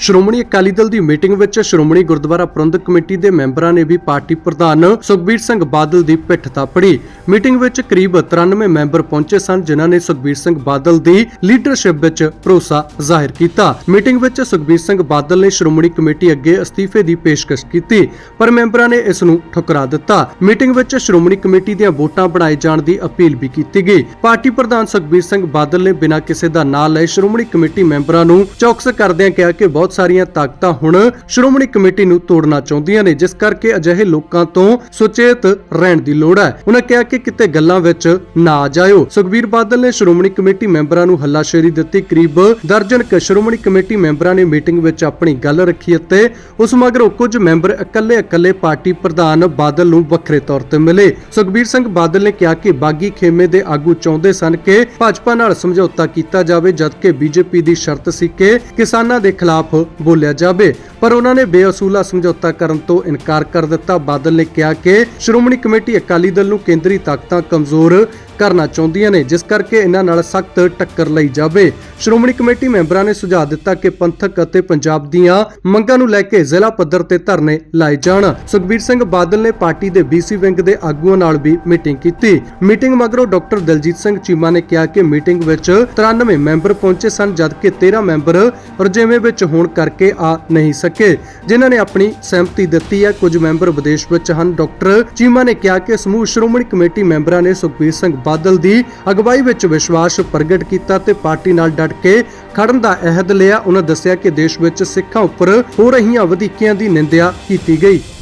ਸ਼੍ਰੋਮਣੀ ਅਕਾਲੀ ਦਲ ਦੀ ਮੀਟਿੰਗ ਵਿੱਚ ਸ਼੍ਰੋਮਣੀ ਗੁਰਦੁਆਰਾ ਪ੍ਰਬੰਧਕ ਕਮੇਟੀ ਦੇ ਮੈਂਬਰਾਂ ਨੇ ਵੀ ਪਾਰਟੀ ਪ੍ਰਧਾਨ ਸੁਖਬੀਰ ਸਿੰਘ ਬਾਦਲ ਦੀ ਪਿੱਠ ਥਾਪੜੀ। ਮੀਟਿੰਗ ਵਿੱਚ ਕਰੀਬ 93 ਮੈਂਬਰ ਪਹੁੰਚੇ ਸਨ, ਜਿਨ੍ਹਾਂ ਨੇ ਸੁਖਬੀਰ ਸਿੰਘ ਬਾਦਲ ਦੀ ਲੀਡਰਸ਼ਿਪ ਵਿੱਚ ਭਰੋਸਾ ਜ਼ਾਹਿਰ ਕੀਤਾ। ਮੀਟਿੰਗ ਵਿੱਚ ਸੁਖਬੀਰ ਸਿੰਘ ਬਾਦਲ ਨੇ ਸ਼੍ਰੋਮਣੀ ਕਮੇਟੀ ਅੱਗੇ ਅਸਤੀਫੇ ਦੀ ਪੇਸ਼ਕਸ਼ ਕੀਤੀ, ਪਰ ਮੈਂਬਰਾਂ ਨੇ ਇਸ ਨੂੰ ਠੁਕਰਾ ਦਿੱਤਾ। ਮੀਟਿੰਗ ਵਿੱਚ ਸ਼੍ਰੋਮਣੀ ਕਮੇਟੀ ਦੀਆਂ ਵੋਟਾਂ ਬਣਾਏ ਜਾਣ ਦੀ ਅਪੀਲ ਵੀ ਕੀਤੀ ਗਈ। ਪਾਰਟੀ ਪ੍ਰਧਾਨ ਸੁਖਬੀਰ ਸਿੰਘ ਬਾਦਲ ਨੇ ਬਿਨਾਂ ਕਿਸੇ ਦਾ ਨਾਂ ਲਏ ਸ਼੍ਰੋਮਣੀ ਕਮੇਟੀ ਮੈਂਬਰਾਂ ਨੂੰ ਚੌਕਸ ਕਰਦਿਆਂ ਕਿਹਾ ਕਿ ਬਹੁਤ ਬਹੁਤ ਸਾਰੀਆਂ ਤਾਕਤਾਂ ਹੁਣ ਸ਼੍ਰੋਮਣੀ ਕਮੇਟੀ ਨੂੰ ਤੋੜਨਾ ਚਾਹੁੰਦੀਆਂ ਨੇ, ਜਿਸ ਕਰਕੇ ਅਜਿਹੇ ਲੋਕਾਂ ਤੋਂ ਸੁਚੇਤ ਰਹਿਣ ਦੀ ਲੋੜ ਹੈ। ਉਹਨਾਂ ਕਿਹਾ ਕਿ ਕਿਤੇ ਗੱਲਾਂ ਵਿੱਚ ਨਾ ਆ ਜਾਇਓ। ਸੁਖਬੀਰ ਬਾਦਲ ਨੇ ਸ਼੍ਰੋਮਣੀ ਕਮੇਟੀ ਮੈਂਬਰਾਂ ਨੂੰ ਹੱਲਾਸ਼ੇਰੀ ਦਿੱਤੀ। ਕਰੀਬ ਦਰਜਨ ਕੁ ਸ਼੍ਰੋਮਣੀ ਕਮੇਟੀ ਮੈਂਬਰਾਂ ਨੇ ਮੀਟਿੰਗ ਵਿੱਚ ਆਪਣੀ ਗੱਲ ਰੱਖੀ ਅਤੇ ਉਸ ਮਗਰੋਂ ਕੁਝ ਮੈਂਬਰ ਇਕੱਲੇ-ਇਕੱਲੇ ਪਾਰਟੀ ਪ੍ਰਧਾਨ ਬਾਦਲ ਨੂੰ ਵੱਖਰੇ ਤੌਰ ਤੇ ਮਿਲੇ। ਸੁਖਬੀਰ ਸਿੰਘ ਬਾਦਲ ਨੇ ਕਿਹਾ ਕਿ ਬਾਗੀ ਖੇਮੇ ਦੇ ਆਗੂ ਚਾਹੁੰਦੇ ਸਨ ਕਿ ਭਾਜਪਾ ਨਾਲ ਸਮਝੌਤਾ ਕੀਤਾ ਜਾਵੇ, ਜਦਕਿ ਬੀਜੇਪੀ ਦੀ ਸ਼ਰਤ ਸੀ ਕਿ ਕਿਸਾਨਾਂ ਦੇ ਖਿਲਾਫ ਬੋਲਿਆ ਜਾਵੇ। ਪਰ ਉਹਨਾਂ ਨੇ ਬੇਅਸੂਲਾ ਸਮਝੌਤਾ ਕਰਨ ਤੋਂ ਇਨਕਾਰ ਕਰ ਦਿੱਤਾ। ਬਾਦਲ ਨੇ ਕਿਹਾ ਕਿ ਸ਼੍ਰੋਮਣੀ ਕਮੇਟੀ ਅਕਾਲੀ ਦਲ ਨੂੰ ਕੇਂਦਰੀ ਤਾਕਤਾਂ ਕਮਜ਼ੋਰ ਕਰਨਾ ਚਾਹੁੰਦੀਆਂ ਨੇ, ਜਿਸ ਕਰਕੇ ਇਹਨਾਂ ਨਾਲ ਸਖਤ ਟੱਕਰ ਲਈ ਜਾਵੇ। ਸ਼੍ਰੋਮਣੀ ਕਮੇਟੀ ਮੈਂਬਰਾਂ ਨੇ ਸੁਝਾਅ ਦਿੱਤਾ ਕਿ ਪੰਥਕ ਅਤੇ ਪੰਜਾਬ ਦੀਆਂ ਮੰਗਾਂ ਨੂੰ ਲੈ ਕੇ ਜ਼ਿਲ੍ਹਾ ਪੱਧਰ ਤੇ ਧਰਨੇ ਲਾਏ ਜਾਣ। ਸੁਖਬੀਰ ਸਿੰਘ ਬਾਦਲ ਨੇ ਪਾਰਟੀ ਦੇ ਬੀਸੀ ਵਿੰਗ ਦੇ ਆਗੂਆਂ ਨਾਲ ਵੀ ਮੀਟਿੰਗ ਕੀਤੀ। ਮੀਟਿੰਗ ਮਗਰੋਂ ਡਾਕਟਰ ਦਲਜੀਤ ਸਿੰਘ ਚੀਮਾ ਨੇ ਕਿਹਾ ਕਿ ਮੀਟਿੰਗ ਵਿੱਚ 93 ਮੈਂਬਰ ਪਹੁੰਚੇ ਸਨ, ਜਦਕਿ 13 ਮੈਂਬਰ ਰਜੇਵੇਂ ਵਿੱਚ ਹੋਣ ਕਰਕੇ ਆ ਨਹੀਂ ਸਕੇ। ਜਿਨ੍ਹਾਂ ਨੇ ਆਪਣੀ ਸਹਿਮਤੀ ਦਿੱਤੀ ਹੈ, ਕੁਝ ਮੈਂਬਰ ਵਿਦੇਸ਼ ਵਿੱਚ ਹਨ। ਡਾਕਟਰ ਚੀਮਾ ਨੇ ਕਿਹਾ ਕਿ ਸਮੂਹ ਸ਼੍ਰੋਮਣੀ ਕਮੇਟੀ ਮੈਂਬਰਾਂ ਨੇ ਸੁਖਬੀਰ ਸਿੰਘ ਬਾਦਲ ਦੀ ਅਗਵਾਈ ਵਿੱਚ ਵਿਸ਼ਵਾਸ ਪ੍ਰਗਟ ਕੀਤਾ ਤੇ ਪਾਰਟੀ ਨਾਲ ਡਟ ਕੇ ਖੜਨ ਦਾ ਅਹਿਦ ਲਿਆ। ਉਹਨਾਂ ਦੱਸਿਆ ਕਿ ਦੇਸ਼ ਵਿੱਚ ਸਿੱਖਾਂ ਉੱਪਰ ਹੋ ਰਹੀਆਂ ਵਧੀਕੀਆਂ ਦੀ ਨਿੰਦਿਆ ਕੀਤੀ ਗਈ।